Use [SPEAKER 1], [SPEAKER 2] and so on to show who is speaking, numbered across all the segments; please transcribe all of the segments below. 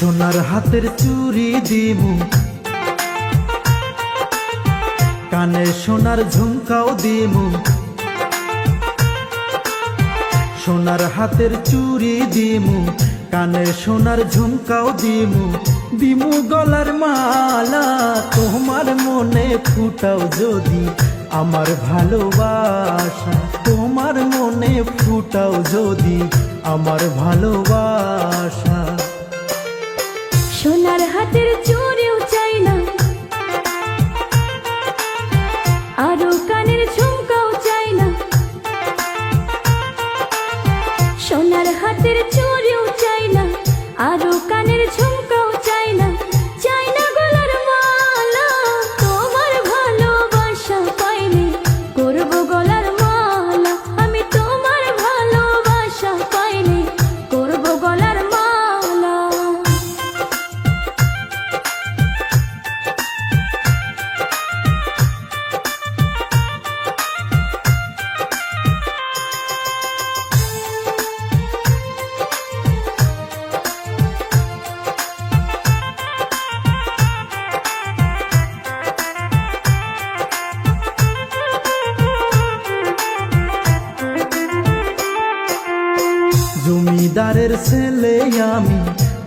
[SPEAKER 1] সোনার হাতের চুরি দিমু। কানে সোনার ঝুমকাও দিমু। সোনার হাতের চুরি দিমু। কানে সোনার ঝুমকাও দিমু। দিমু গলার মালা, তোমার মনে ফুটাও যদি আমার ভালোবাসা। তোমার মনে ফুটাও যদি আমার ভালোবাসা।
[SPEAKER 2] আরও কানের ঝুমকাও চাই হাতের চুরিও চাই না। আরও কানের ঝুমকাও
[SPEAKER 1] জমিদারের ছেলে আমি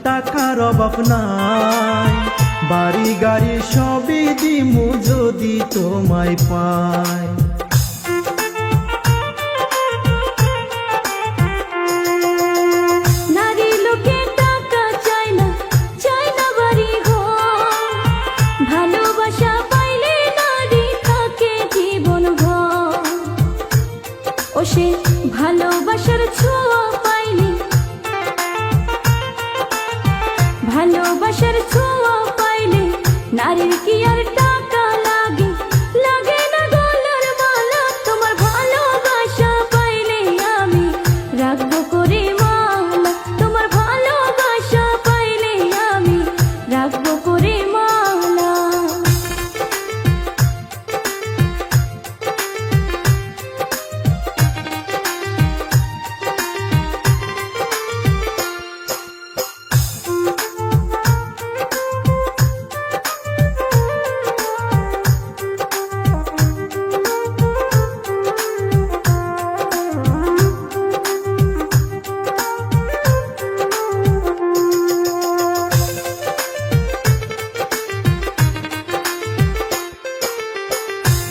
[SPEAKER 1] টাকার অভাব নাই। বাড়ি গাড়ি সবই দিমু যদি তোমায় পাই।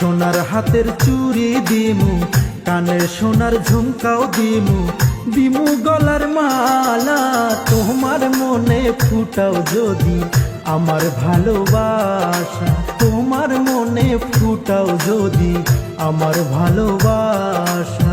[SPEAKER 1] সোনার হাতের চুরি দিমু, কানের সোনার ঝুমকাও দিমু। দিমু গলার মালা, তোমার মনে ফুটাও যদি আমার ভালোবাসা। তোমার মনে ফুটাও যদি আমার ভালোবাসা।